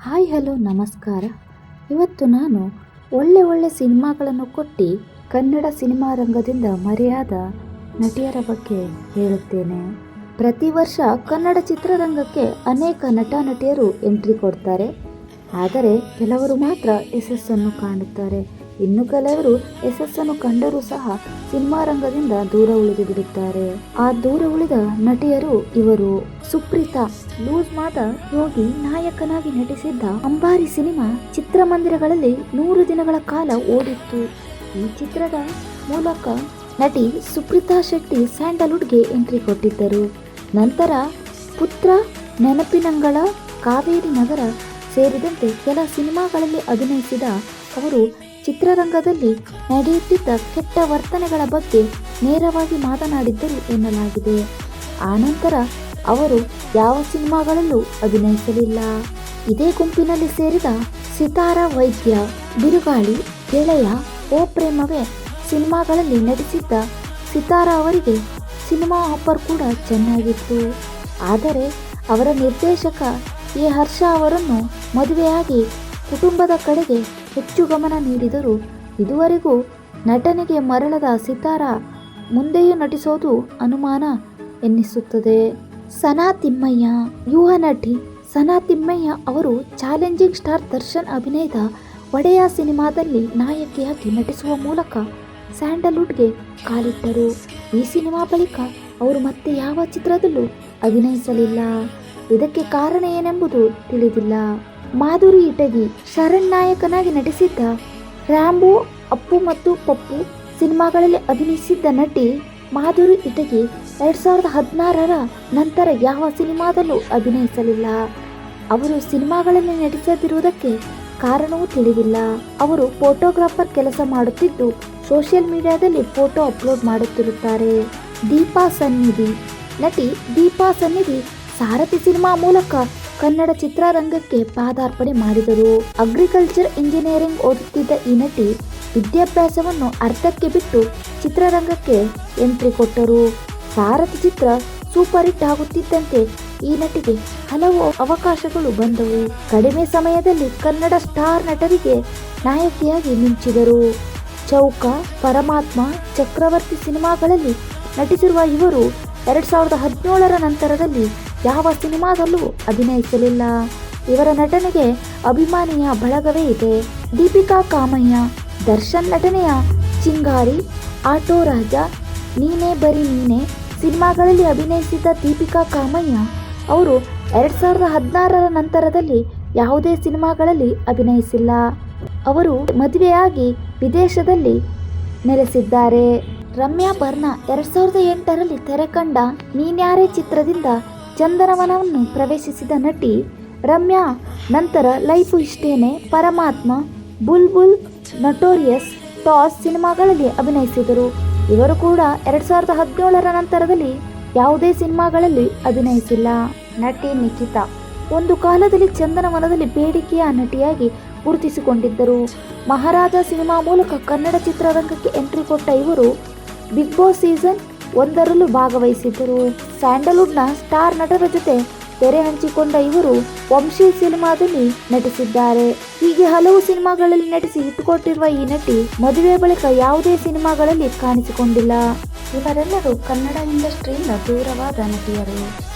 Hi hello, ನಮಸ್ಕಾರ. ಇವತ್ತು ನಾನು ಒಳ್ಳೆ ಒಳ್ಳೆ ಸಿನಿಮಾಗಳನ್ನು ಕೊಟ್ಟು ಕನ್ನಡ ಸಿನಿಮಾ ರಂಗದಿಂದ ಮರೆಯಾದ ನಟಿಯರ ಬಗ್ಗೆ ಹೇಳುತ್ತೇನೆ. ಪ್ರತಿ ವರ್ಷ ಕನ್ನಡ ಚಿತ್ರರಂಗಕ್ಕೆ ಅನೇಕ ನಟ ನಟಿಯರು ಎಂಟ್ರಿ ಕೊಡ್ತಾರೆ. ಆದರೆ ಕೆಲವರು ಮಾತ್ರ ಯಶಸ್ಸನ್ನು ಕಾಣುತ್ತಾರೆ. ಇನ್ನು ಕೆಲವರು ಯಶಸ್ಸನ್ನು ಕಂಡರೂ ಸಹ ಸಿನಿಮಾ ರಂಗದಿಂದ ದೂರ ಉಳಿದು ಬಿಡುತ್ತಾರೆ. ಆ ದೂರ ಉಳಿದ ನಟಿಯರು ಇವರು. ಸುಪ್ರೀತಾ, ಲೂಸ್ ಮಾದ ಯೋಗಿ ನಾಯಕನಾಗಿ ನಟಿಸಿದ್ದ ಅಂಬಾರಿ ಸಿನಿಮಾ ಚಿತ್ರಮಂದಿರಗಳಲ್ಲಿ ನೂರು ದಿನಗಳ ಕಾಲ ಓಡಿತ್ತು. ಈ ಚಿತ್ರದ ಮೂಲಕ ನಟಿ ಸುಪ್ರೀತಾ ಶೆಟ್ಟಿ ಸ್ಯಾಂಡಲ್ವುಡ್ಗೆ ಎಂಟ್ರಿ ಕೊಟ್ಟಿದ್ದರು. ನಂತರ ಪುತ್ರ ನೆನಪಿನಂಗಳ ಕಾವೇರಿ ನಗರ ಸೇರಿದಂತೆ ಕೆಲ ಸಿನಿಮಾಗಳಲ್ಲಿ ಅಭಿನಯಿಸಿದ ಅವರು ಚಿತ್ರರಂಗದಲ್ಲಿ ನಡೆಯುತ್ತಿದ್ದ ಕೆಟ್ಟ ವರ್ತನೆಗಳ ಬಗ್ಗೆ ನೇರವಾಗಿ ಮಾತನಾಡಿದ್ದರು ಎನ್ನಲಾಗಿದೆ. ಆನಂತರ ಅವರು ಯಾವ ಸಿನಿಮಾಗಳಲ್ಲೂ ಅಭಿನಯಿಸಲಿಲ್ಲ. ಇದೇ ಗುಂಪಿನಲ್ಲಿ ಸೇರಿದ ಸಿತಾರ ವೈದ್ಯ, ಬಿರುಗಾಳಿ, ಗೆಳೆಯ ಓ ಪ್ರೇಮವೇ ಸಿನಿಮಾಗಳಲ್ಲಿ ನಟಿಸಿದ್ದ ಸಿತಾರ ಅವರಿಗೆ ಸಿನಿಮಾ ಆಫರ್ ಕೂಡ ಚೆನ್ನಾಗಿತ್ತು. ಆದರೆ ಅವರ ನಿರ್ದೇಶಕ ಎ ಹರ್ಷ ಅವರನ್ನು ಮದುವೆಯಾಗಿ ಕುಟುಂಬದ ಕಡೆಗೆ ಹೆಚ್ಚು ಗಮನ ನೀಡಿದರು ಇದುವರೆಗೂ ನಟನೆಗೆ ಮರಳದ ಸಿತಾರ ಮುಂದೆಯೂ ನಟಿಸೋದು ಅನುಮಾನ ಎನ್ನಿಸುತ್ತದೆ. ಸನಾ ತಿಮ್ಮಯ್ಯ, ಯುವ ನಟಿ ಸನಾ ತಿಮ್ಮಯ್ಯ ಅವರು ಚಾಲೆಂಜಿಂಗ್ ಸ್ಟಾರ್ ದರ್ಶನ್ ಅಭಿನಯದ ಒಡೆಯ ಸಿನಿಮಾದಲ್ಲಿ ನಾಯಕಿಯಾಗಿ ನಟಿಸುವ ಮೂಲಕ ಸ್ಯಾಂಡಲ್ವುಡ್ಗೆ ಕಾಲಿಟ್ಟರು. ಈ ಸಿನಿಮಾ ಬಳಿಕ ಅವರು ಮತ್ತೆ ಯಾವ ಚಿತ್ರದಲ್ಲೂ ಅಭಿನಯಿಸಲಿಲ್ಲ. ಇದಕ್ಕೆ ಕಾರಣ ಏನೆಂಬುದು ತಿಳಿದಿಲ್ಲ. ಮಾಧುರಿ ಇಟಗಿ ಶರಣ್ ನಾಯಕನಾಗಿ ನಟಿಸಿದ್ದ ರ್ಯಾಂಬೋ ಅಪ್ಪು ಮತ್ತು ಪಪ್ಪು ಸಿನಿಮಾಗಳಲ್ಲಿ ಅಭಿನಯಿಸಿದ್ದ ನಟಿ ಮಾಧುರಿ ಇಟಗಿ ಎರಡ್ ಸಾವಿರದ ಹದಿನಾರರ ನಂತರ ಯಾವ ಸಿನಿಮಾದಲ್ಲೂ ಅಭಿನಯಿಸಲಿಲ್ಲ. ಅವರು ಸಿನಿಮಾಗಳಲ್ಲಿ ನಟಿಸದಿರುವುದಕ್ಕೆ ಕಾರಣವೂ ತಿಳಿದಿಲ್ಲ. ಅವರು ಫೋಟೋಗ್ರಾಫರ್ ಕೆಲಸ ಮಾಡುತ್ತಿದ್ದು ಸೋಷಿಯಲ್ ಮೀಡಿಯಾದಲ್ಲಿ ಫೋಟೋ ಅಪ್ಲೋಡ್ ಮಾಡುತ್ತಿರುತ್ತಾರೆ. ದೀಪಾ ಸನ್ನಿಧಿ ನಟಿ ದೀಪಾ ಸನ್ನಿಧಿ ಸಾರಥಿ ಸಿನಿಮಾ ಮೂಲಕ ಕನ್ನಡ ಚಿತ್ರರಂಗಕ್ಕೆ ಪಾದಾರ್ಪಣೆ ಮಾಡಿದರು. ಅಗ್ರಿಕಲ್ಚರ್ ಇಂಜಿನಿಯರಿಂಗ್ ಓದುತ್ತಿದ್ದ ಈ ನಟಿ ವಿದ್ಯಾಭ್ಯಾಸವನ್ನು ಅರ್ಧಕ್ಕೆ ಬಿಟ್ಟು ಚಿತ್ರರಂಗಕ್ಕೆ ಎಂಟ್ರಿ ಕೊಟ್ಟರು. ಭಾರತ ಚಿತ್ರ ಸೂಪರ್ ಹಿಟ್ ಆಗುತ್ತಿದ್ದಂತೆ ಈ ನಟಿಗೆ ಹಲವು ಅವಕಾಶಗಳು ಬಂದವು. ಕಡಿಮೆ ಸಮಯದಲ್ಲಿ ಕನ್ನಡ ಸ್ಟಾರ್ ನಟರಿಗೆ ನಾಯಕಿಯಾಗಿ ಮಿಂಚಿದರು. ಚೌಕ, ಪರಮಾತ್ಮ ಚಕ್ರವರ್ತಿ ಸಿನಿಮಾಗಳಲ್ಲಿ ನಟಿಸಿರುವ ಇವರು ಎರಡ್ ಸಾವಿರದ ಹದಿನೇಳರ ನಂತರದಲ್ಲಿ ಯಾವ ಸಿನಿಮಾದಲ್ಲೂ ಅಭಿನಯಿಸಲಿಲ್ಲ ಇವರ ನಟನೆಗೆ ಅಭಿಮಾನಿಯ ಬಳಗವೇ ಇದೆ. ದೀಪಿಕಾ ಕಾಮಯ್ಯ, ದರ್ಶನ್ ನಟನೆಯ ಚಿಂಗಾರಿ, ಆಟೋ ರಾಜ, ನೀನೇ ಬರಿ ನೀನೆ ಸಿನಿಮಾಗಳಲ್ಲಿ ಅಭಿನಯಿಸಿದ್ದ ದೀಪಿಕಾ ಕಾಮಯ್ಯ ಅವರು ಎರಡ್ ಸಾವಿರದ ಹದಿನಾರರ ನಂತರದಲ್ಲಿ ಯಾವುದೇ ಸಿನಿಮಾಗಳಲ್ಲಿ ಅಭಿನಯಿಸಿಲ್ಲ. ಅವರು ಮದುವೆಯಾಗಿ ವಿದೇಶದಲ್ಲಿ ನೆಲೆಸಿದ್ದಾರೆ. ರಮ್ಯಾ ಬರ್ನಾ ಎರಡ್ ಸಾವಿರದ ಎಂಟರಲ್ಲಿ ತೆರೆಕಂಡ ನೀನ್ಯಾರೆ ಚಿತ್ರದಿಂದ ಚಂದನವನವನ್ನು ಪ್ರವೇಶಿಸಿದ ನಟಿ ರಮ್ಯಾ, ನಂತರ ಲೈಫು ಇಷ್ಟೇನೆ ಪರಮಾತ್ಮ ಬುಲ್ ಬುಲ್ ನಟೋರಿಯಸ್, ಟಾಸ್ ಸಿನಿಮಾಗಳಲ್ಲಿ ಅಭಿನಯಿಸಿದರು. ಇವರು ಕೂಡ ಎರಡು ಸಾವಿರದ ಹದಿನೇಳರ ನಂತರದಲ್ಲಿ ಯಾವುದೇ ಸಿನಿಮಾಗಳಲ್ಲಿ ಅಭಿನಯಿಸಿಲ್ಲ. ನಟಿ ನಿಖಿತಾ ಒಂದು ಕಾಲದಲ್ಲಿ ಚಂದನವನದಲ್ಲಿ ಬೇಡಿಕೆಯ ನಟಿಯಾಗಿ ಗುರುತಿಸಿಕೊಂಡಿದ್ದರು. ಮಹಾರಾಜ ಸಿನಿಮಾ ಮೂಲಕ ಕನ್ನಡ ಚಿತ್ರರಂಗಕ್ಕೆ ಎಂಟ್ರಿ ಕೊಟ್ಟ ಇವರು ಬಿಗ್ ಬಾಸ್ ಸೀಸನ್ ಒಂದರಲ್ಲೂ ಭಾಗವಹಿಸಿದ್ದರು. ಸ್ಯಾಂಡಲ್ವುಡ್ನ ಸ್ಟಾರ್ ನಟರ ಜೊತೆ ತೆರೆ ಹಂಚಿಕೊಂಡ ಇವರು ವಂಶಿ ಸಿನಿಮಾದಲ್ಲಿ ನಟಿಸಿದ್ದಾರೆ. ಹೀಗೆ ಹಲವು ಸಿನಿಮಾಗಳಲ್ಲಿ ನಟಿಸಿ ಇಟ್ಟುಕೊಟ್ಟಿರುವ ಈ ನಟಿ ಮದುವೆ ಬಳಿಕ ಯಾವುದೇ ಸಿನಿಮಾಗಳಲ್ಲಿ ಕಾಣಿಸಿಕೊಂಡಿಲ್ಲ. ಇವರೆಲ್ಲರೂ ಕನ್ನಡ ಇಂಡಸ್ಟ್ರಿಯಿಂದ ದೂರವಾದ ನಟಿಯರು.